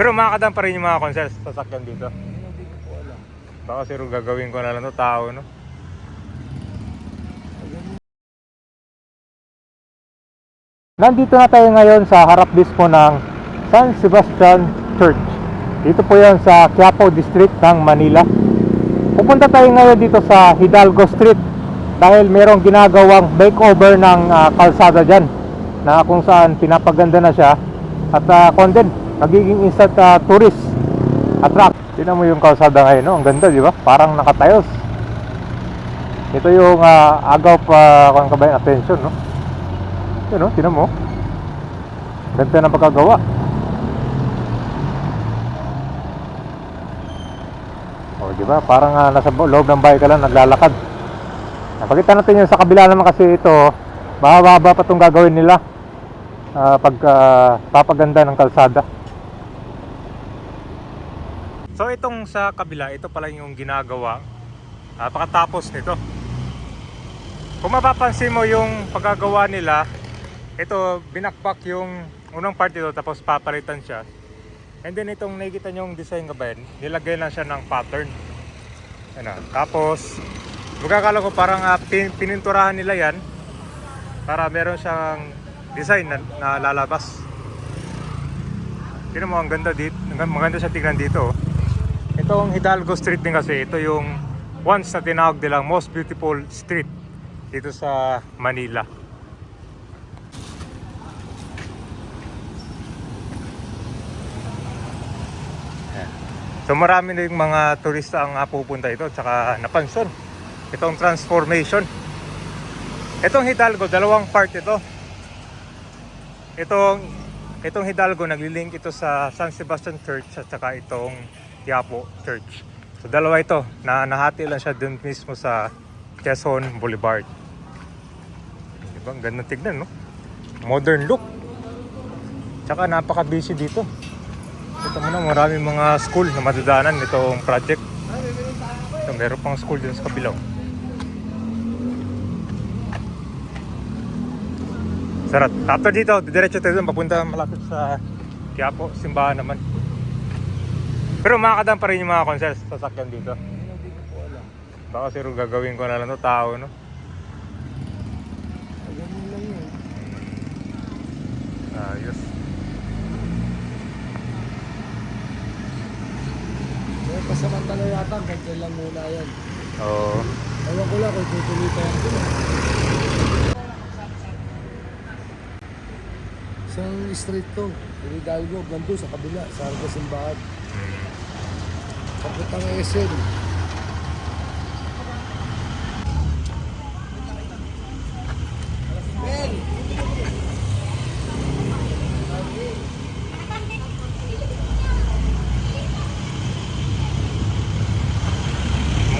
Pero makakadaan pa rin yung mga concerts sa sakyan dito. Hindi ko po alam. Baka siguro gagawin ko na lang to tao, no? Nandito na tayo ngayon sa harap mismo ng San Sebastian Church. Dito po yan sa Quiapo District ng Manila. Pupunta tayo ngayon dito sa Hidalgo Street dahil merong ginagawang makeover ng ah, kalsada dyan na kung saan pinapaganda na siya at uh, content magiging instant ah, tourist attract. Tingnan mo yung kalsada ngayon, no? Ang ganda, di ba? Parang nakatiles. Ito yung ah, agaw pa kung kabayan attention, no? Yun, no? Tingnan mo. Ganda ng pagkagawa. O, di ba? Parang ah, nasa loob ng bahay ka lang naglalakad. Napakita natin yun sa kabila naman kasi ito, mahaba pa itong gagawin nila ah, pag ah, papaganda ng kalsada. So itong sa kabila, ito pala yung ginagawa ah, pagkatapos nito. Kung mapapansin mo yung paggagawa nila, ito binakbak yung unang part ito tapos papalitan siya. And then itong nakikita nyo yung design ka ba yan, nilagay lang siya ng pattern. Ano, tapos magkakala ko parang ah, pin- pininturahan nila yan para meron siyang design na, na lalabas. Tignan mo, ang ganda dito. Maganda siya tignan dito. oh. Itong Hidalgo Street din kasi, ito yung once na tinawag nilang most beautiful street dito sa Manila. So marami na yung mga turista ang pupunta ito at saka napansin itong transformation. Itong Hidalgo, dalawang part ito. Itong itong Hidalgo naglilink ito sa San Sebastian Church at saka itong Quiapo Church. So dalawa ito na nahati lang siya dun mismo sa Quezon Boulevard. Diba? Ang ganda tignan, no? Modern look. Tsaka napaka-busy dito. Ito mo na, maraming mga school na madadaanan itong project. So, meron pang school dun sa kabilang. Sarap. After dito, diretso tayo dun, papunta malapit sa Quiapo, simbahan naman. Pero makakadaan pa rin yung mga concerts sa sakyan dito. Hindi ko po alam. Baka siguro gagawin ko na lang to tao, no? Ganun lang yun. Ayos. Kaya pasamantala yata, ganyan lang muna yan. Oo. Ewan ko lang kung tutuloy pa yan. Isang street to. Hidalgo, ganito sa kabila, sa Arga Simbahan. Papuntang SM.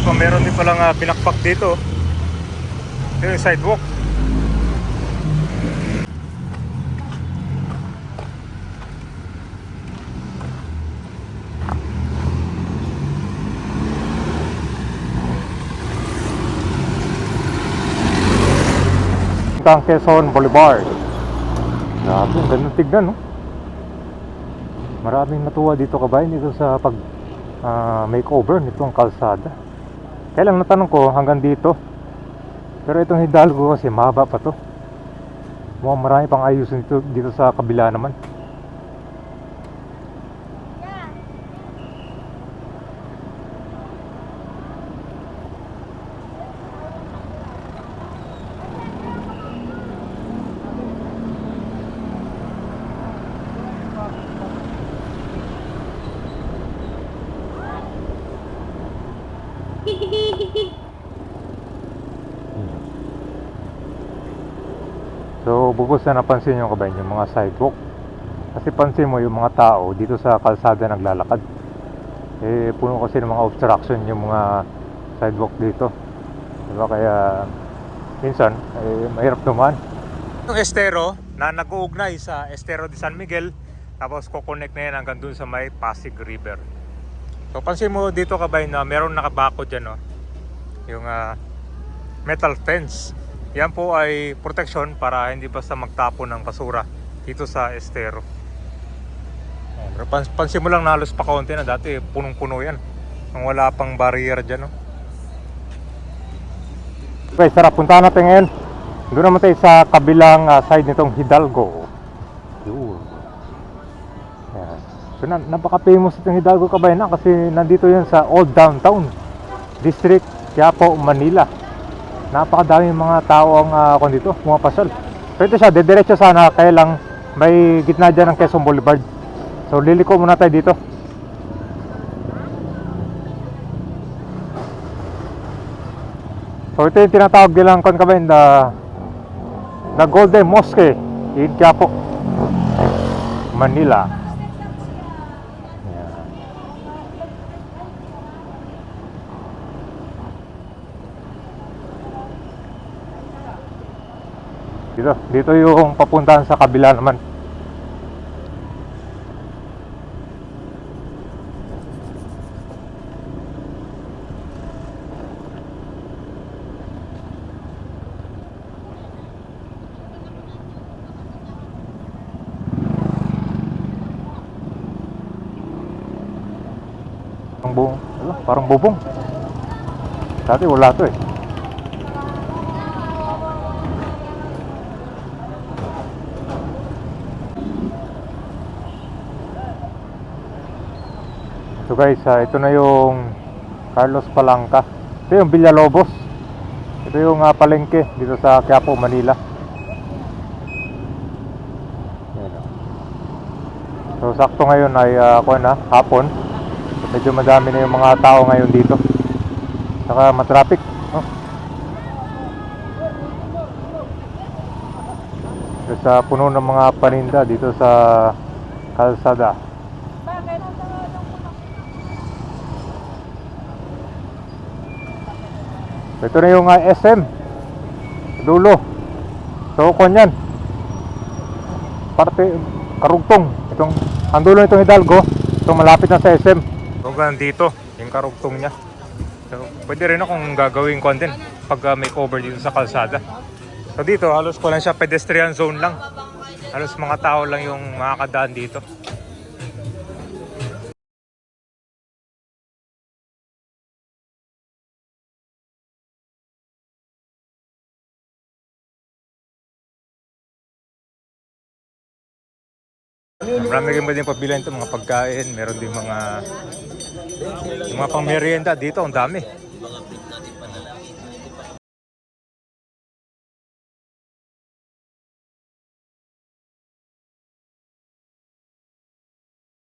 Mukhang meron din palang uh, pinakpak dito. Ito yung sidewalk. Ang Quezon Boulevard. Grabe, ang ganda tignan, no? Maraming natuwa dito kabayan dito sa pag ah, makeover nitong kalsada. Kaya lang natanong ko hanggang dito. Pero itong Hidalgo kasi mahaba pa to. Mukhang marami pang ayusin dito, dito sa kabila naman. So, bukod sa napansin nyo kabayan, yung mga sidewalk. Kasi pansin mo yung mga tao dito sa kalsada naglalakad. Eh, puno kasi ng mga obstruction yung mga sidewalk dito. Diba? Kaya, minsan, eh, mahirap dumaan. Yung estero na nag-uugnay sa Estero de San Miguel, tapos kukonect na yan hanggang dun sa may Pasig River. So, pansin mo dito kabayan na meron nakabako dyan, no? Yung ah, metal fence. Yan po ay protection para hindi basta magtapon ng basura dito sa estero. Pero pans pansin mo lang na halos pa kaunti na dati punong-puno yan. Nung wala pang barrier dyan, no? Okay, sarap. Puntahan natin ngayon. Doon naman tayo sa kabilang ah, side nitong Hidalgo. Yun. Yan. So, na, napaka-famous itong Hidalgo kabayan na kasi nandito yan sa Old Downtown District, Quiapo, Manila. Napakadaming mga tao ang uh, dito, pumapasal. So ito siya, dediretso sana, kaya lang may gitna dyan ng Quezon Boulevard. So liliko muna tayo dito. So ito yung tinatawag nilang kabayan na the Golden Mosque in Quiapo, Manila. Dito, dito yung papuntahan sa kabila naman. Parang bu ano, parang bubong. Dati wala to eh. So guys, ah, ito na yung Carlos Palanca. Ito yung Villalobos. Ito yung ah, palengke dito sa Quiapo, Manila. Ah. So sakto ngayon ay uh, ako na, hapon. So, medyo madami na yung mga tao ngayon dito. Saka matraffic. No? Sa puno ng mga paninda dito sa kalsada. Ito na yung ah, SM. Dulo. So, kon yan. Parte, karugtong. Itong, ang dulo nitong Hidalgo. Ito malapit na sa SM. So, dito, yung karugtong niya. So, pwede rin akong gagawin content pag ah, may cover dito sa kalsada. So, dito, halos ko lang siya pedestrian zone lang. Halos mga tao lang yung makakadaan dito. Marami rin din pabilan ito, mga pagkain, meron din mga mga pang merienda dito, ang dami.